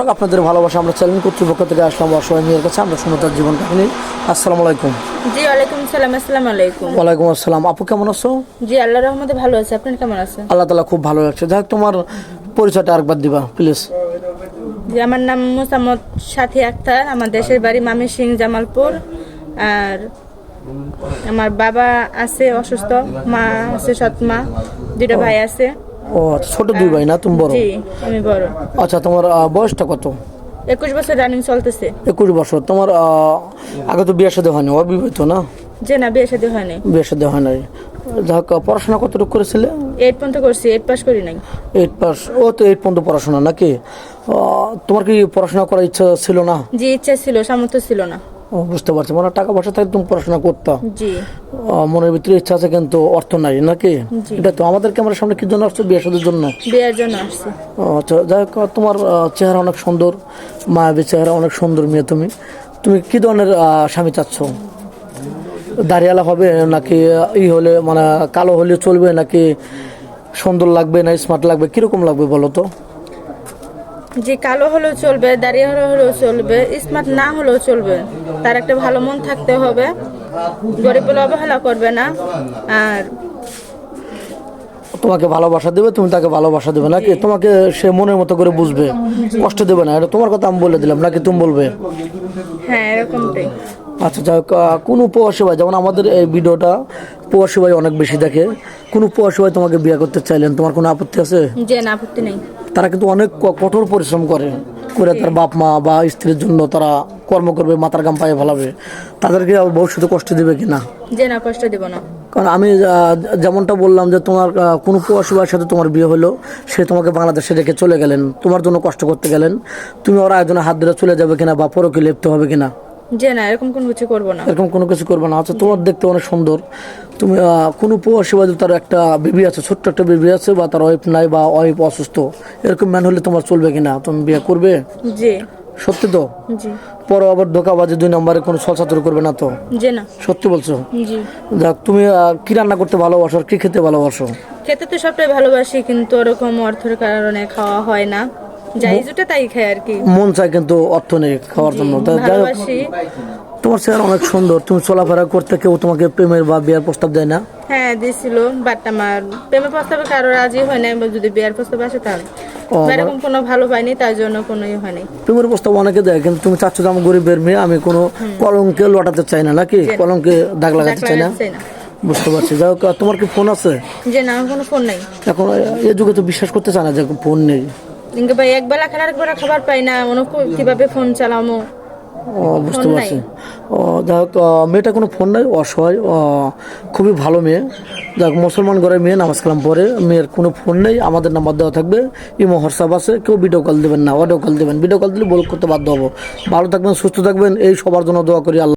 দর্শক আপনাদের ভালোবাসা আমরা চ্যানেল কর্তৃপক্ষ থেকে আসলাম অসহায় মেয়ের কাছে। আমরা শুনে তার জীবন কাহিনী। আসসালামু আলাইকুম। জি ওয়ালাইকুম সালাম আসসালামু আলাইকুম। ওয়ালাইকুম আসসালাম। আপু কেমন আছো? জি আল্লাহ রহমতে ভালো আছে। আপনি কেমন আছেন? আল্লাহ তালা খুব ভালো লাগছে যাই তোমার পরিচয়টা আরেকবার দিবা প্লিজ জি আমার নাম মোসাম্মদ সাথী আক্তার। আমার দেশের বাড়ি মামি সিং জামালপুর। আর আমার বাবা আছে অসুস্থ মা আছে সৎ মা দুটো ভাই আছে। ও আচ্ছা, ছোট দুই ভাই না? তুমি বড়? জি আমি বড়। আচ্ছা তোমার আহ, বয়সটা কত? একুশ বছর রানিং চলতেছে। একুশ বছর। তোমার আহ, আগে তো বিয়ে সাথে হয়নি অবিবাহিত না? যে না বিয়ে শাদী হয়নি। বিয়ে সাথে হয় নাই। যাই হোক, পড়াশোনা কতটুকু করেছিলে? এইট পর্যন্ত করছি এইট পাস করি নাই। এইট পাস ও তো এইট পর্যন্ত পড়াশোনা নাকি? আহ, তোমার কি পড়াশোনা করার ইচ্ছা ছিল না? জি ইচ্ছা ছিল সামর্থ্য ছিল না। বুঝতে পারছি। মানে টাকা পয়সা থাকলে তুমি পড়াশোনা করতা। মনের ভিতরে ইচ্ছা আছে কিন্তু অর্থ নাই নাকি? এটা তো আমাদের ক্যামেরার সামনে কি জন্য আসছো? বিয়ে সাদের জন্য? বিয়ের জন্য আসছি। আচ্ছা যাই হোক তোমার চেহারা অনেক সুন্দর মায়াবী চেহারা অনেক সুন্দর মেয়ে তুমি। তুমি কি ধরনের স্বামী চাচ্ছ? দাঁড়িয়ালা হবে নাকি ই হলে মানে কালো হলে চলবে নাকি সুন্দর লাগবে না স্মার্ট লাগবে? কীরকম লাগবে বলো তো? যে কালো হলেও চলবে দাঁড়িয়ে হলেও চলবে স্মার্ট না হলেও চলবে তার একটা ভালো মন থাকতে হবে। গরিব বলে অবহেলা করবে না। আর তোমাকে ভালোবাসা দেবে তুমি তাকে ভালোবাসা দেবে নাকি? তোমাকে সে মনের মতো করে বুঝবে কষ্ট দেবে না। এটা তোমার কথা আমি বলে দিলাম নাকি তুমি বলবে? হ্যাঁ এরকমটাই। আচ্ছা যাই কোনো প্রবাসী ভাই যেমন আমাদের এই ভিডিওটা প্রবাসী ভাই অনেক বেশি দেখে কোনো প্রবাসী ভাই তোমাকে বিয়ে করতে চাইলেন? তোমার কোনো আপত্তি আছে? যে না আপত্তি নেই। তারা কিন্তু অনেক কঠোর পরিশ্রম করে করে তার বাপ মা বা স্ত্রীর জন্য তারা কর্ম করবে মাথার গাম পায়ে ফেলাবে। তাদেরকে ভবিষ্যতে কষ্ট দেবে কিনা যে না কষ্ট দেব না। কারণ আমি যেমনটা বললাম যে তোমার কোনো ভাইয়ের সাথে তোমার বিয়ে হলো সে তোমাকে বাংলাদেশে রেখে চলে গেলেন। তোমার জন্য কষ্ট করতে গেলেন। তুমি ওর আয়োজনে হাত ধরে চলে যাবে কিনা বা পরকে লিপ্ত হবে কিনা? যে না এরকম কোনো কিছু করব না। এরকম কোনো কিছু করবে না। আচ্ছা তোমার দেখতে অনেক সুন্দর। তুমি কোনো প্রবাসী বাদে তার একটা বেবি আছে ছোট্ট একটা বেবি আছে বা তার ওয়াইফ নাই বা ওয়াইফ অসুস্থ। এরকম ম্যান হলে তোমার চলবে কিনা? তুমি বিয়ে করবে? জি। সত্যি তো? জি। পরে আবার ধোকাবাজি দুই নম্বরে কোনো ছলছাতুর করবে না তো? যে না। সত্যি বলছো? জি। যাক তুমি কি রান্না করতে ভালোবাসো আর কি খেতে ভালোবাসো? খেতে তো সবটাই ভালোবাসি কিন্তু ওরকম অর্থের কারণে খাওয়া হয় না। যাই তাই খাই আর কি। মন চায় কিন্তু অর্থ নেই খাওয়ার জন্য। ভালোবাসি। তোমার চেহারা অনেক সুন্দর। তুমি চলাফেরা করতে কেউ তোমাকে প্রেমের বা বিয়ের প্রস্তাব দেয় না? হ্যাঁ দিছিল বাট আমার প্রেমের প্রস্তাবে কারও রাজি হয় নাই যদি বিয়ের প্রস্তাব আসে তাহলে। এরকম কোনো ভালো পাইনি তার জন্য কোনো ইয়ে হয়নি প্রেমের প্রস্তাব অনেকে দেয় কিন্তু তুমি চাচ্ছ যে আমি গরিবের মেয়ে আমি কোনো কলঙ্কে লটাতে চাই না নাকি? কলঙ্কে দাগ লাগাতে চাই না? চাই না। বুঝতে পারছি। যাই হোক তোমার কি ফোন আছে? যে না আমার কোনো ফোন নাই। এখন এই যুগে তো বিশ্বাস করতে চায় না যে ফোন নেই। কিন্তু ভাই একবেলা খাবার একবেলা খাবার পাই না। মনে করি কীভাবে ফোন চালামো? ও বুঝতে পারছি। ও যাই হোক মেয়েটা কোনো ফোন নাই অসহায়। খুবই ভালো মেয়ে। যাক মুসলমান ঘরের মেয়ে নামাজ কালাম পরে মেয়ের কোনো ফোন নেই আমাদের নাম্বার দেওয়া থাকবে। ইমো হোয়াটসঅ্যাপ আছে কেউ ভিডিও কল দেবেন না অডিও কল দেবেন। ভিডিও কল দিলে বল করতে বাধ্য হব। ভালো থাকবেন সুস্থ থাকবেন এই সবার জন্য দোয়া করি আল্লাহ।